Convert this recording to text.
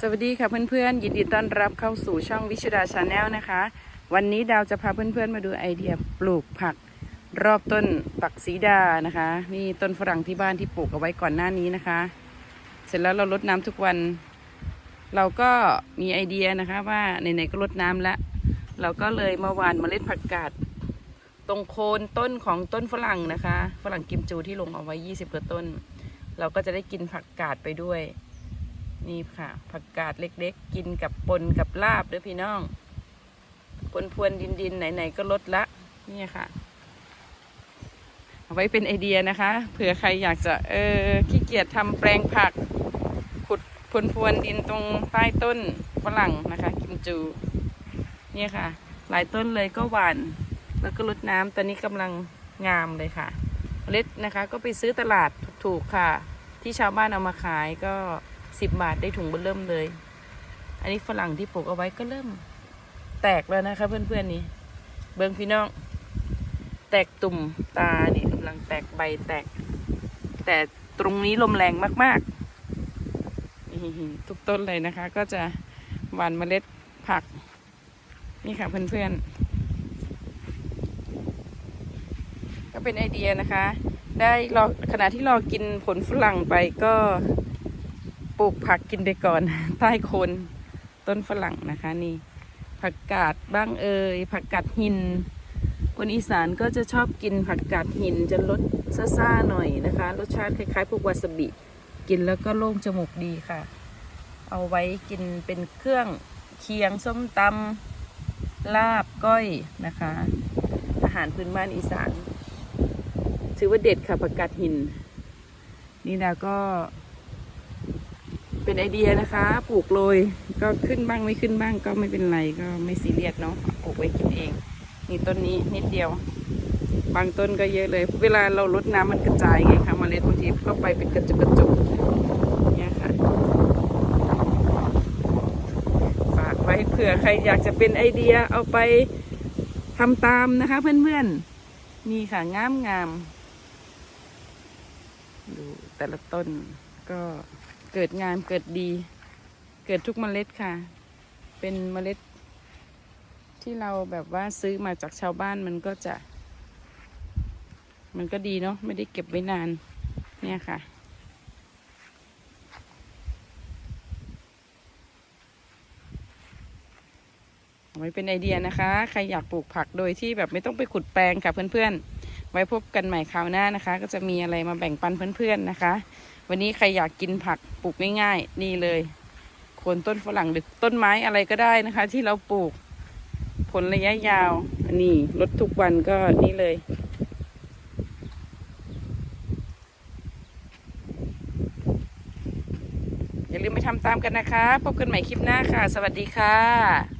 สวัสดีค่ะเพื่อนๆ ยินดีต้อนรับเข้าสู่ช่องวิชดาชาแนลนะคะ วันนี้ดาวจะพาเพื่อนๆมาดูไอเดียปลูกผักรอบต้นปักสีดานะคะนี่ต้นฝรั่งที่บ้านที่ปลูกเอาไว้ก่อนหน้านี้นะคะ เสร็จแล้วเราลดน้ำทุกวัน เราก็มีไอเดียนะคะว่าไหนๆก็ลดน้ำละเราก็เลยมาหว่านเมล็ดผักกาดตรงโคนต้นของต้นฝรั่งนะคะ ฝรั่งกิมจูที่ลงเอาไว้ 20กว่าต้น เราก็จะได้กินผักกาดไปด้วย นี่ค่ะ ผักกาดเล็กๆ กินกับปนกับลาบด้อพี่น้องพวนพวนดินดินๆไหนๆก็ลดละ นี่ค่ะ เอาไว้เป็นไอเดียนะคะ เผื่อใครอยากจะเออขี้เกียจทำแปลงผัก ขุดพวนพวนดินตรงใต้ต้นฝรั่งนะคะ กิมจู นี่ค่ะ หลายต้นเลยก็หวานแล้วก็ลดน้ำตอนนี้กำลังงามเลยค่ะเมล็ดนะคะ ก็ไปซื้อตลาดถูกๆค่ะ ที่ชาวบ้านเอามาขายก็ สิบบาทได้ถุงเบื้อเริ่มเลย อันนี้ฝรั่งที่ปลูกเอาไว้ก็เริ่ม แตกแล้วนะคะเพื่อนๆนี่ เบิ้งพี่น้อง แตกตุ่มตานี่กำลังแตกใบแตก แต่ตรงนี้ลมแรงมากๆทุกต้นเลยนะคะ ก็จะหว่านเมล็ดผัก นี่ค่ะเพื่อนๆ ก็เป็นไอเดียนะคะ ได้รอขณะที่รอกินผลฝรั่งไปก็ ปลูกผักกินไปก่อน ใต้โคนต้นฝรั่งนะคะนี่ ผักกาดบ้างเอ่ยผักกาดหิน คนอีสานก็จะชอบกินผักกาดหินจะรสซ่าๆหน่อยนะคะ รสชาติคล้ายๆพวกวาซาบิ กินแล้วก็โล่งจมูกดีค่ะ เอาไว้กินเป็นเครื่องเคียงส้มตำลาบก้อยนะคะ อาหารพื้นบ้านอีสาน ถือว่าเด็ดค่ะผักกาดหิน นี่นะก็ เป็นไอเดียนะคะ ปลูกโรยก็ขึ้นบ้างไม่ขึ้นบ้างก็ไม่เป็นไรก็ไม่ซีเรียสเนาะปลูกไว้กินเองนี่ต้นนี้นิดเดียว บางต้นก็เยอะเลย เวลาเราลดน้ำมันกระจายไงคะเมล็ดบางทีเข้าไปเป็นกระจุกกระจุกเนี่ยค่ะฝากไว้เผื่อใครอยากจะเป็นไอเดียเอาไปทำตามนะคะเพื่อนๆนี่ค่ะงามงามดูแต่ละต้นก็ เกิดงามเกิดดี เกิดทุกเมล็ดค่ะ เป็นเมล็ด ที่เราแบบว่าซื้อมาจากชาวบ้านมันก็จะ มันก็ดีเนาะไม่ได้เก็บไว้นาน เนี่ยค่ะไว้เป็นไอเดียนะคะ ใครอยากปลูกผักโดยที่แบบไม่ต้องไปขุดแปลงค่ะเพื่อนๆ ไว้พบกันใหม่คราวหน้านะคะ ก็จะมีอะไรมาแบ่งปันเพื่อนๆนะคะ วันนี้ใครอยากกินผักปลูกง่ายๆ นี่เลยโคนต้นฝรั่งหรือต้นไม้อะไรก็ได้นะคะ ที่เราปลูกผลระยะยาวอันนี้ลดทุกวันก็นี่เลย อย่าลืมไปทำตามกันนะคะ พบกันใหม่คลิปหน้าค่ะ สวัสดีค่ะ